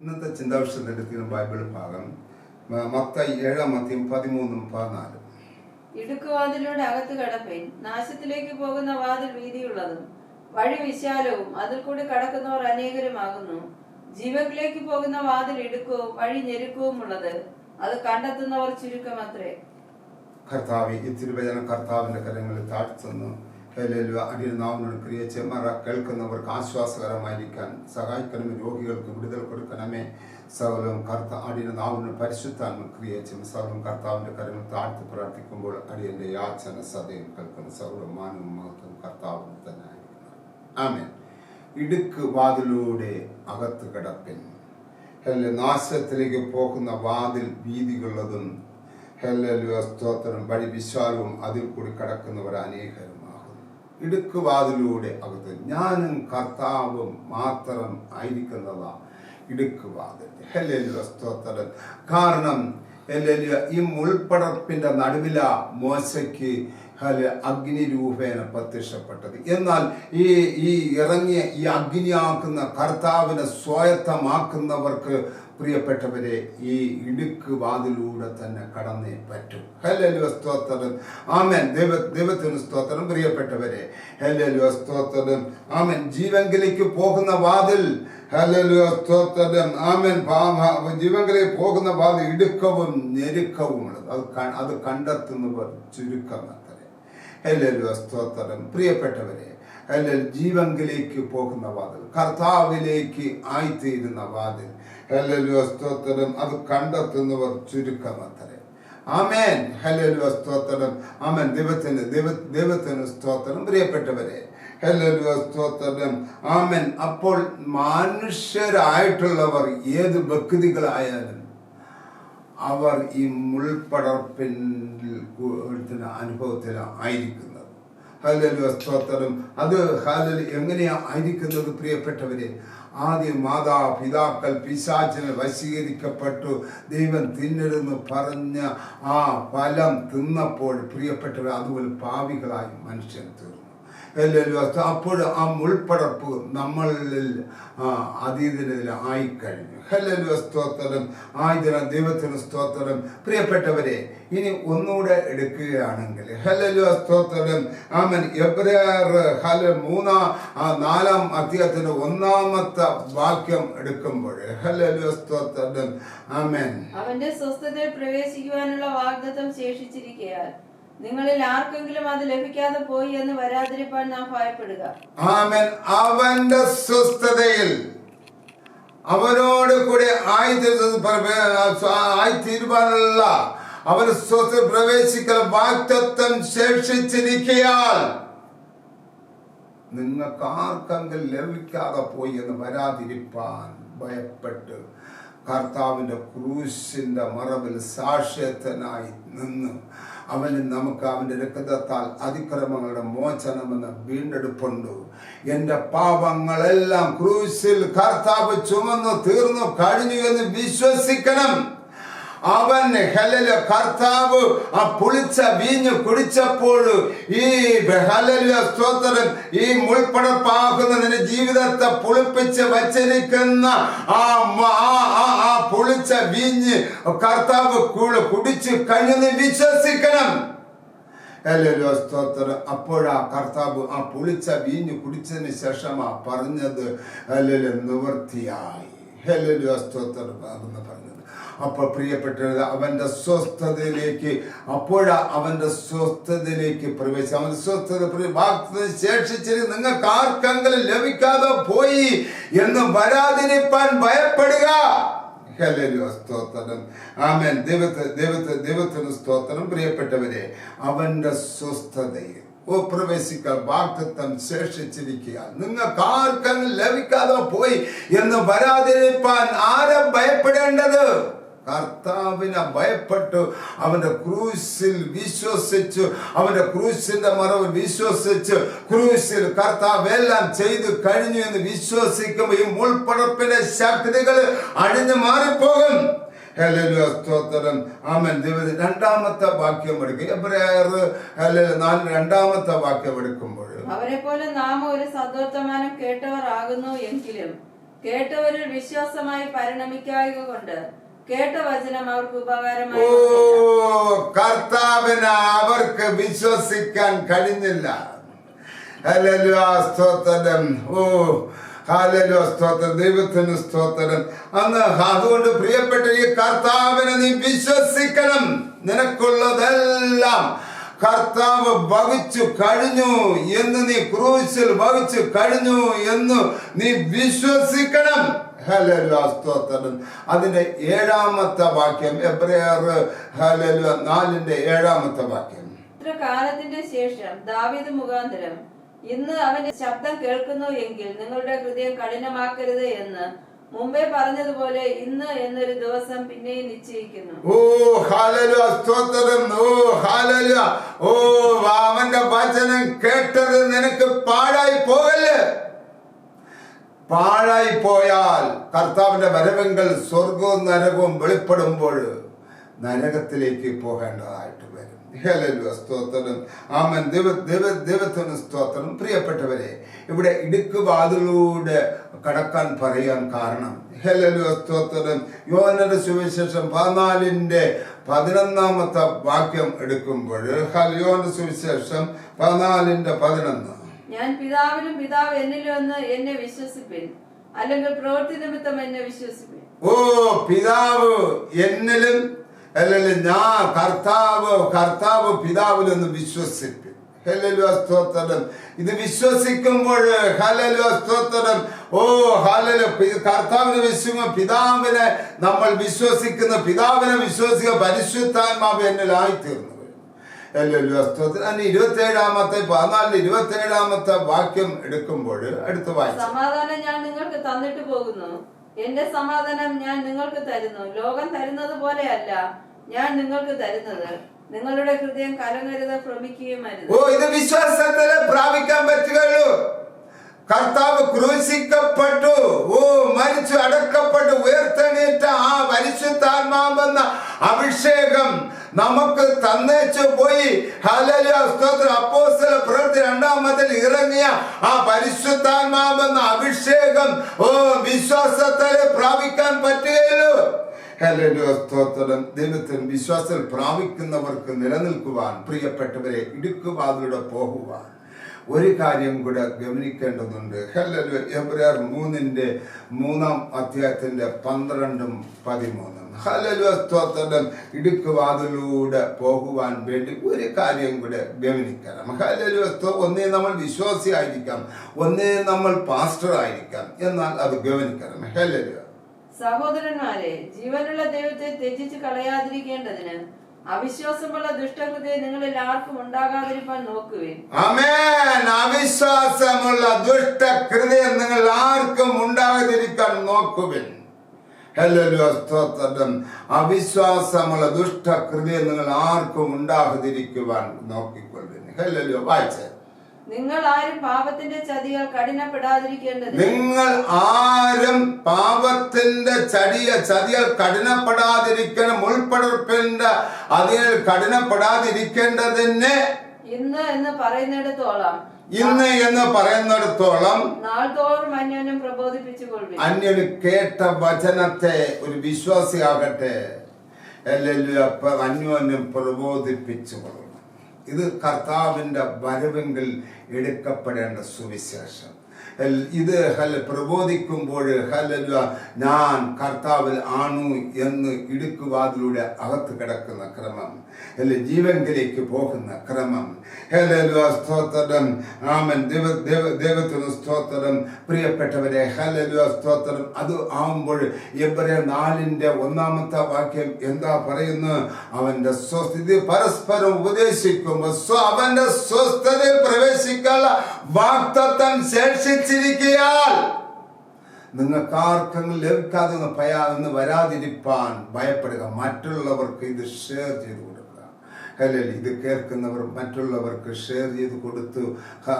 ഇന്നത്തെ ചിന്താവിഷയത്തിന്റെ ബൈബിൾ ഭാഗം മത്ത മത്തായി ഏഴാം മത്യം പതിമൂന്നും പതിനാലും. ഇടുക്കുവാതിലൂടെ അകത്ത് കടപ്പേൻ. നാശത്തിലേക്ക് പോകുന്ന വാതിൽ വീതിയുള്ളതും വഴി വിശാലവും അതിൽ കൂടി കടക്കുന്നവർ അനേകരുമാകുന്നു. ജീവകിലേക്ക് പോകുന്ന വാതിൽ ഇടുക്കവും വഴി ഞെരുക്കവും ഉള്ളത് അത് കണ്ടെത്തുന്നവർ ചുരുക്കമത്രേ. കർത്താവ് ഇത്തിരി തിരുവചന കർത്താവിന്റെ കരങ്ങളിൽ താഴ്ത്തുന്നു അടിയനാവിനോട് ക്രിയ ചെമ്മറ കേൾക്കുന്നവർക്ക് ആശ്വാസകരമായിരിക്കാൻ സഹായിക്കണമേ രോഗികൾക്ക് വിടുതൽ കൊടുക്കണമേ. സകലം കർത്ത അടിയനാവിന് പരിശുദ്ധാത്മ ക്രിയ ചെമ്മ. സകലം കർത്താവിന്റെ കരങ്ങൾ താഴ്ത്തി പ്രാർത്ഥിക്കുമ്പോൾ അടിയന്റെ യാചന സദയം കേൾക്കുന്ന. സകലം മാനവും മഹത്വം കർത്താവിന് തന്നെ ആമേ ഇടുക്ക് വാതിലൂടെ അകത്ത് കിടപ്പിൻ. ഹെല്ല നാശത്തിലേക്ക് പോകുന്ന വാതിൽ വീതികളുള്ളതും ഹല്ലേലൂയ സ്തോത്രം വഴി വിശാലവും അതിൽ കൂടി കടക്കുന്നവർ അനേകരുമാകുന്നു ഇടുക്ക് വാതിലൂടെ അകത്ത്. ഞാനും കർത്താവും മാത്രം ആയിരിക്കുന്നതാ ഇടുക്കുവാതിൽ. സ്തോത്രം. കാരണം ഈ മുൾപ്പടർപ്പിന്റെ നടുവില മോശയ്ക്ക് ഹല്ലെ അഗ്നി രൂപേന പ്രത്യക്ഷപ്പെട്ടത്. എന്നാൽ ഈ ഈ ഇറങ്ങിയ ഈ അഗ്നിയാക്കുന്ന കർത്താവിനെ സ്വായത്തമാക്കുന്നവർക്ക് പ്രിയപ്പെട്ടവരെ ഈ ഇടുക്ക് വാതിലൂടെ തന്നെ കടന്നേ പറ്റും. ഹെല്ലു സ്തോത്രം. ആമൻ. ദൈവ ദൈവത്തിന് സ്തോത്രം. പ്രിയപ്പെട്ടവരെ ഹെല്ലു സ്തോത്രം. ആമൻ. ജീവങ്കിലേക്ക് പോകുന്ന വാതിൽ. ഹെല്ലു സ്തോത്രം. ആമൻ. ജീവങ്കിലേക്ക് പോകുന്ന വാതിൽ ഇടുക്കവും ഞെരുക്കവുമുള്ളത് അത് അത് കണ്ടെത്തുന്നവർ ചുരുക്കം അത്രേ. ഹെല്ലു സ്തോത്രം. പ്രിയപ്പെട്ടവരെ അല്ലെങ്കിൽ ജീവങ്കിലേക്ക് പോകുന്ന വാതിൽ കർത്താവിലേക്ക് ആയിത്തീരുന്ന വാതിൽ. ഹലലു സ്തോത്രം. അത് കണ്ടെത്തുന്നവർ ചുരുക്കം അത്രേ ആമേൻ. ഹല്ലേലൂയ സ്തോത്രം. ആമേൻ. ദൈവത്തിന് ദൈവ ദൈവത്തിന് സ്തോത്രം. പ്രിയപ്പെട്ടവരെ ഹലലു സ്തോത്രം. ആമേൻ. അപ്പോൾ മനുഷ്യരായിട്ടുള്ളവർ ഏത് ഭക്തികളായാലും അവർ ഈ മുൾപ്പടർപ്പിന്റെ അനുഭവത്തിൽ ആയിരിക്കുന്നത് ഹലലു സ്തോത്രം. അത് ഹലൽ എങ്ങനെയാ ആയിരിക്കുന്നത് പ്രിയപ്പെട്ടവരെ? ആദ്യം മാതാപിതാക്കൾ പിശാചിന് വശീകരിക്കപ്പെട്ടു. ദൈവം തിന്നരുന്ന് പറഞ്ഞ ആ ഫലം തിന്നപ്പോൾ പ്രിയപ്പെട്ടവർ അതുപോലെ പാവികളായി മനുഷ്യൻ തീർന്നു. അപ്പോൾ ആ മുൾപ്പടപ്പ് നമ്മളിൽ ആ, അതീതനിൽ ആയിക്കഴിഞ്ഞു. ഹല്ലല്ലോ സ്തോത്രം. ആയുധന ദൈവത്തിന് സ്തോത്രം. പ്രിയപ്പെട്ടവരെ ഇനി ഒന്നുകൂടെ എടുക്കുകയാണെങ്കിൽ ഹല്ലല്ലോ സ്തോത്രം. ആമൻ. എബ്രായർ ഹല ആ, നാലാം അധ്യായത്തിന്റെ ഒന്നാമത്തെ വാക്യം എടുക്കുമ്പോൾ ഹല്ലല്ലോ സ്തോത്രം. ആമേൻ. അവന്റെ സ്വസ്ഥതയിൽ പ്രവേശിക്കുവാനുള്ള വാഗ്ദത്തം ശേഷിച്ചിരിക്കയാൽ നിങ്ങളിൽ ആർക്കെങ്കിലും അത് ലഭിക്കാതെ പോയി എന്ന് വരാതിരിപ്പാൻ നാം ഭയപ്പെടുക. ആമൻ. അവന്റെ സ്വസ്ഥതയിൽ അവനോട് കൂടി ആയിത്തീരുവാനുള്ള അവർ സ്വത്ത് പ്രവേശിക്കൽ വാക്തത്വം ശേഷിച്ചിരിക്കയാൽ നിങ്ങൾക്ക് ആർക്കെങ്കിലും ലഭിക്കാതെ പോയി എന്ന് വരാതിരിപ്പാൻ ഭയപ്പെട്ട് കർത്താവിന്റെ ക്രൂശിന്റെ മറവിൽ സാക്ഷ്യത്തനായി നിന്ന് അവന് നമുക്ക് അവന്റെ രക്തത്താൽ അതിക്രമങ്ങളുടെ മോചനമെന്ന വീണ്ടെടുപ്പുണ്ട്. എന്റെ പാപങ്ങളെല്ലാം ക്രൂശിൽ കർത്താവ് ചുമന്നു തീർന്നു കഴിഞ്ഞു എന്ന് വിശ്വസിക്കണം. അവൻ ഹലല കർത്താവ് ആ പുളിച്ച വീഞ്ഞ് കുടിച്ചപ്പോൾ ഈ ഹലല സ്തോത്രം ഈ മുൾപ്പടപ്പാകുന്ന നിന്റെ ജീവിതത്തെ പുളിപ്പിച്ച് വച്ചിരിക്കുന്ന ആ ആ- പുളിച്ച വീഞ്ഞ് കർത്താവ് കുടിച്ച് കഴിഞ്ഞെന്ന് വിശ്വസിക്കണം. സ്തോത്രം. അപ്പോഴാ കർത്താവ് ആ പുളിച്ച വീഞ്ഞ് കുടിച്ചതിന് ശേഷം ആ പറഞ്ഞത് ഹല്ലേലൂയ നിവൃത്തിയായി ഹല്ലേലൂയ സ്തോത്രം എന്ന് പറഞ്ഞത്. അപ്പോൾ പ്രിയപ്പെട്ടത് അവന്റെ സ്വസ്ഥതയിലേക്ക് അപ്പോഴാ അവന്റെ സ്വസ്ഥതയിലേക്ക് പ്രവേശിച്ചു അവന്റെ സ്വസ്ഥത വാഗ്ദത്തം ശേഷിച്ചിട്ട് നിങ്ങൾക്ക് ആർക്കെങ്കിലും ലഭിക്കാതെ പോയി എന്ന് വരാതിരിപ്പാൻ ഭയപ്പെടുക. സ്തോത്രം. ആമേൻ. ദൈവത്തെ ദൈവത്തെ ദൈവത്തിന് സ്തോത്രം. പ്രിയപ്പെട്ടവരെ അവന്റെ സ്വസ്ഥതയിൽ ഓ പ്രവേശിക്ക വാക്തത്വം ശേഷിച്ചിരിക്കുക. നിങ്ങൾക്ക് ആർക്കെങ്കിലും ലഭിക്കാതെ പോയി എന്ന് വരാതിരിപ്പാൻ ആരും ഭയപ്പെടേണ്ടത്? കർത്താവിനെ ഭയപ്പെട്ടു. അവന്റെ ക്രൂസിൽ വിശ്വസിച്ചു. അവന്റെ ക്രൂസിന്റെ മറവിൽ വിശ്വസിച്ച്. ക്രൂസിൽ കർത്താവ് എല്ലാം ചെയ്തു കഴിഞ്ഞു എന്ന് വിശ്വസിക്കുമ്പോൾ ഈ മുൾപ്പടപ്പിന്റെ ശക്തികൾ അഴിഞ്ഞു മാറിപ്പോകും. സ്തോത്രം. ആമൻ. ദൈവം രണ്ടാമത്തെ വാക്യം എടുക്കും. എബ്രായർ നാല് രണ്ടാമത്തെ വാക്യം എടുക്കുമ്പോൾ. അവരെ പോലെ നാം ഒരു സദ്വർത്തമാനം കേട്ടവർ ആകുന്നു എങ്കിലും കേട്ടവരിൽ വിശ്വാസമായി പരിണമിക്കായക കൊണ്ട് കേട്ട വചനം അവർക്ക് ഓ കർത്താവിന് അവർക്ക് വിശ്വസിക്കാൻ കഴിഞ്ഞില്ല. സ്തോത്രം. ഓ ഹാലലോ സ്തോത്രം. ദൈവത്തിന് സ്തോത്രം. അന്ന് അതുകൊണ്ട് പ്രിയപ്പെട്ട ഈ കർത്താവിനെ നീ വിശ്വസിക്കണം. നിനക്കുള്ളതെല്ലാം കർത്താവ് വഹിച്ചു കഴിഞ്ഞു എന്ന് നീ ക്രൂശിൽ വഹിച്ചു കഴിഞ്ഞു എന്ന് നീ വിശ്വസിക്കണം. അതിന്റെ ഏഴാമത്തെ വാക്യം നാലിന്റെ ഏഴാമത്തെ വാക്യം. ഇത്ര കാലത്തിന്റെ ശേഷം ദാവീദ് മുഖാന്തരം ഇന്ന് അവന്റെ ശബ്ദം കേൾക്കുന്നു എങ്കിൽ നിങ്ങളുടെ ഹൃദയം കഠിനമാക്കരുത് എന്ന് മുമ്പേ പറഞ്ഞതുപോലെ ഇന്ന് എന്നൊരു ദിവസം പിന്നെയും നിശ്ചയിക്കുന്നു. ഓ ഹാലലുയ സ്തോത്രം. ഓ ഹാലലുയ. ഓ അവന്റെ വചനം കേട്ടത് നിനക്ക് പാഴായി പോകല്ലേ പാഴായി പോയാൽ കർത്താവിന്റെ വരവെങ്കിൽ സ്വർഗവും നരകവും വെളിപ്പെടുമ്പോൾ നരകത്തിലേക്ക് പോകേണ്ടതായിട്ട് വരും സ്തോത്രം. ആമൻ. ദൈവ ദൈവ ദൈവത്തിന് സ്തോത്രം. പ്രിയപ്പെട്ടവരെ ഇവിടെ ഇടുക്ക് വാതിലൂടെ കടക്കാൻ പറയാൻ കാരണം. ഹല്ലേലൂയ, സ്തോത്രം. സുവിശേഷം പതിനാലിന്റെ പതിനൊന്നാമത്തെ വാക്യം എടുക്കുമ്പോൾ ഹല്യോന്റെ സുവിശേഷം പതിനാലിന്റെ പതിനൊന്ന്. ഞാൻ പിതാവിനും പിതാവ് എന്നിലും എന്ന് എന്നെ വിശ്വസിപ്പിൻ. അല്ലെങ്കിൽ പ്രവൃത്തി നിമിത്തം എന്നെ വിശ്വസിപ്പിൻ. ഓ പിതാവ് എന്നിലും അല്ലെങ്കിൽ ഞാൻ കർത്താവ് കർത്താവ് പിതാവിലെന്ന് വിശ്വസിക്കും സ്തോത്രം. ഇത് വിശ്വസിക്കുമ്പോൾ ഹലലു സ്തോത്രം. ഓ ഹലലു കർത്താവിനെ വിശ്വസിക്കുമ്പോൾ പിതാവിനെ നമ്മൾ വിശ്വസിക്കുന്ന. പിതാവിനെ വിശ്വസിക്കുക പരിശുദ്ധാത്മാവ് എന്നിലായിത്തീർന്നു. തീർന്നു ഹല്ലേലൂയ സ്തോത്രം. അതിന് ഇരുപത്തേഴാമത്തെ പതിനാലിന് ഇരുപത്തേഴാമത്തെ വാക്യം എടുക്കുമ്പോൾ അടുത്ത വാക്യം. സമാധാനം ഞാൻ നിങ്ങൾക്ക് തന്നിട്ട് പോകുന്നു. എന്റെ സമാധാനം ഞാൻ നിങ്ങൾക്ക് തരുന്നു. ലോകം തരുന്നത് പോലെയല്ല ഞാൻ നിങ്ങൾക്ക് തരുന്നത്. നിങ്ങളുടെ ഹൃദയം കലങ്ങരുത് ഭ്രമിക്കുകയും ഓ പ്രാപിക്കാൻ പറ്റുകയുള്ളൂ. കർത്താവ് ക്രൂശിക്കപ്പെട്ടു. ഓ മരിച്ചു അടക്കപ്പെട്ടു. ഉയർത്തെണീറ്റ ആ പരിശുദ്ധാത്മാവെന്ന അഭിഷേകം നമുക്ക് തന്നേച്ചു പോയി. അപ്പോസ്തല പ്രവൃത്തി രണ്ടാമതിൽ ഇറങ്ങിയ ആ പരിശുദ്ധാത്മാവെന്ന അഭിഷേകം ഓ വിശ്വാസത്തെ പ്രാപിക്കാൻ പറ്റുകയുള്ളൂ. സ്തോത്രം. ദൈവത്തിന് വിശ്വാസത്തിൽ പ്രാപിക്കുന്നവർക്ക് നിലനിൽക്കുവാൻ പ്രിയപ്പെട്ടവരെ ഇടുക്കുവാതിലൂടെ പോകുവാൻ. ഒരു കാര്യം കൂടെ ഗമനിക്കേണ്ടതുണ്ട്. ഹല്ലേലൂയ എബ്രാർ മൂന്നിന്റെ മൂന്നാം അധ്യായത്തിന്റെ പന്ത്രണ്ടും പതിമൂന്നും സ്തോത്രം ഇടുക്കുവാതിലൂടെ പോകുവാൻ വേണ്ടി ഒരു കാര്യം കൂടെ ഗമനിക്കണം. സ്തോ ഒന്നേ നമ്മൾ വിശ്വാസിയായിരിക്കാം ഒന്നേ നമ്മൾ പാസ്റ്റർ ആയിരിക്കാം എന്നാൽ അത് ഗമനിക്കണം. ഹല്ലേലൂയ. സഹോദരന്മാരെ ജീവനുള്ള ദൈവത്തെ ത്യജിച്ച് കളയാതിരിക്കേണ്ടതിന് അവിശ്വാസമുള്ള ദുഷ്ടഹൃദയം നിങ്ങളിൽ ആർക്കും ഉണ്ടാകാതിരിക്കാൻ നോക്കുവേ. അമേൻ അവിശ്വാസമുള്ള ദുഷ്ടഹൃദയം നിങ്ങൾ ആർക്കും ഉണ്ടാകാതിരിക്കാൻ നോക്കുവിൻ. സ്തോത്രം. അവിശ്വാസമുള്ള ദുഷ്ടകൃതയം നിങ്ങൾ ആർക്കും ഉണ്ടാകാതിരിക്കുവാൻ നോക്കിക്കൊള്ളു ഹല്ലേലൂയ വായിച്ചേ. നിങ്ങൾ ആരും പാപത്തിന്റെ ചതിയാൽ കഠിനപ്പെടാതിരിക്കേണ്ടത് നിങ്ങൾ ആരും പാപത്തിന്റെ ചടിയ ചതിയാൽ കഠിനപ്പെടാതിരിക്കണം ഉൾപ്പെടുപ്പിന്റെ അതിൽ കഠിനപ്പെടാതിരിക്കേണ്ടതിന് ഇന്ന് എന്ന് പറയുന്നിടത്തോളം ഇന്ന് എന്ന് പറയുന്നിടത്തോളം നാൾതോറും അന്യനും പ്രബോധിപ്പിച്ചു അന്യന് കേട്ട വചനത്തെ ഒരു വിശ്വാസിയാകട്ടെ. അന്യോന്യം പ്രബോധിപ്പിച്ചു കൊള്ളണം ഇത് കർത്താവിന്റെ വരവെങ്കിൽ എടുക്കപ്പെടേണ്ട സുവിശേഷം. ഇത് ഹൽ പ്രബോധിക്കുമ്പോൾ ഹലല്ല ഞാൻ കർത്താവിൽ ആണു എന്ന് ഇടുക്കുവാതിലൂടെ അകത്ത് കിടക്കുന്ന ക്രമം. അല്ലെ ജീവങ്കിലേക്ക് പോകുന്ന ക്രമം. ഹലല്ല സ്തോത്രം. ആമൻ. ദൈവ ദൈവ ദൈവത്തിന് സ്തോത്രം. പ്രിയപ്പെട്ടവരെ ഹലല്ല സ്തോത്രം. അത് ആവുമ്പോൾ എബ്രെ നാലിന്റെ ഒന്നാമത്തെ വാക്യം എന്താ പറയുന്നത് അവന്റെ സ്വസ്ഥിതി പരസ്പരം ഉപദേശിക്കുമ്പോൾ അവന്റെ സ്വസ്ഥതയിൽ പ്രവേശിക്കാനുള്ള വാക്തത്വം ശേഷിച്ചിരിക്കയാൽ നിങ്ങൾക്ക് ആർക്കെങ്കിലും ലഭിക്കാതെ ഒന്ന് ഭയ എന്ന് വരാതിരിപ്പാൻ ഭയപ്പെടുക. മറ്റുള്ളവർക്ക് ഇത് ഷെയർ ചെയ്ത് കൊടുക്കുക. ഹലൽ ഇത് കേൾക്കുന്നവർ മറ്റുള്ളവർക്ക് ഷെയർ ചെയ്ത് കൊടുത്തു.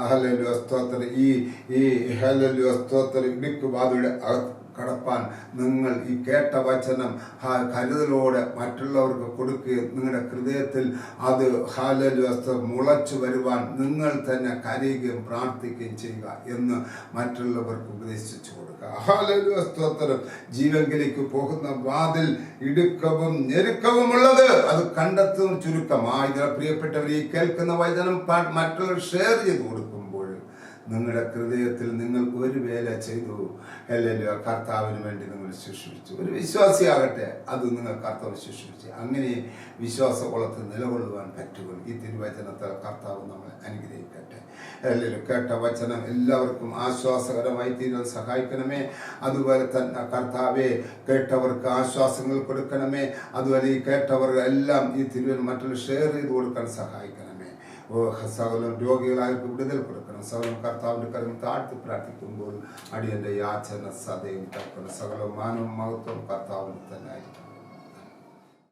ഹലലു സ്തോത്രം. ഈ ഈ ഹലലു സ്തോത്രം. ഇടുക്ക് വാതിയുടെ കടപ്പാൻ നിങ്ങൾ ഈ കേട്ട വചനം കരുതലോടെ മറ്റുള്ളവർക്ക് കൊടുക്കുകയും നിങ്ങളുടെ ഹൃദയത്തിൽ അത് ഹാലലുവസ്ഥ മുളച്ചു വരുവാൻ നിങ്ങൾ തന്നെ കരയുകയും പ്രാർത്ഥിക്കുകയും ചെയ്യുക എന്ന് മറ്റുള്ളവർക്ക് ഉപദേശിച്ചു കൊടുക്കുക. ഹാലലുവസ്തോത്തരം ജീവങ്കിലേക്ക് പോകുന്ന വാതിൽ ഇടുക്കവും ഞെരുക്കവുമുള്ളത് അത് കണ്ടെത്തും ചുരുക്കം ആ ഇതിനെ പ്രിയപ്പെട്ടവർ ഈ കേൾക്കുന്ന വചനം മറ്റുള്ളവർ ഷെയർ ചെയ്ത് കൊടുക്കുമ്പോൾ നിങ്ങളുടെ ഹൃദയത്തിൽ നിങ്ങൾ ഒരു വേല ചെയ്തു. അല്ലല്ലോ കർത്താവിന് വേണ്ടി നിങ്ങൾ ശുശ്രൂഷിച്ചു ഒരു വിശ്വാസിയാകട്ടെ അത് നിങ്ങൾ കർത്താവ് ശുശ്രൂഷിച്ചു അങ്ങനെ വിശ്വാസകുളത്ത് നിലകൊള്ളുവാൻ പറ്റുകയുള്ളൂ ഈ തിരുവചനത്തെ കർത്താവ് നമ്മളെ അനുഗ്രഹിക്കട്ടെ. അല്ലല്ലോ കേട്ട വചനം എല്ലാവർക്കും ആശ്വാസകരമായി തീരാൻ സഹായിക്കണമേ. അതുപോലെ തന്നെ കർത്താവെ കേട്ടവർക്ക് ആശ്വാസങ്ങൾ കൊടുക്കണമേ. അതുപോലെ ഈ കേട്ടവർ എല്ലാം ഈ തിരുവൻ മറ്റുള്ള ഷെയർ ചെയ്ത് കൊടുക്കാൻ സഹായിക്കണമേ. സകലം രോഗികളായവർക്ക് വിടുതൽ കൊടുക്കണം സകലം കർത്താവിന്റെ കരം താഴ്ത്തി പ്രാർത്ഥിക്കുമ്പോൾ അടിയന്റെ യാചന സദയം തക്കണം സകല മാനവും മഹത്വം കർത്താവിന് തന്നെ ആയിരിക്കും.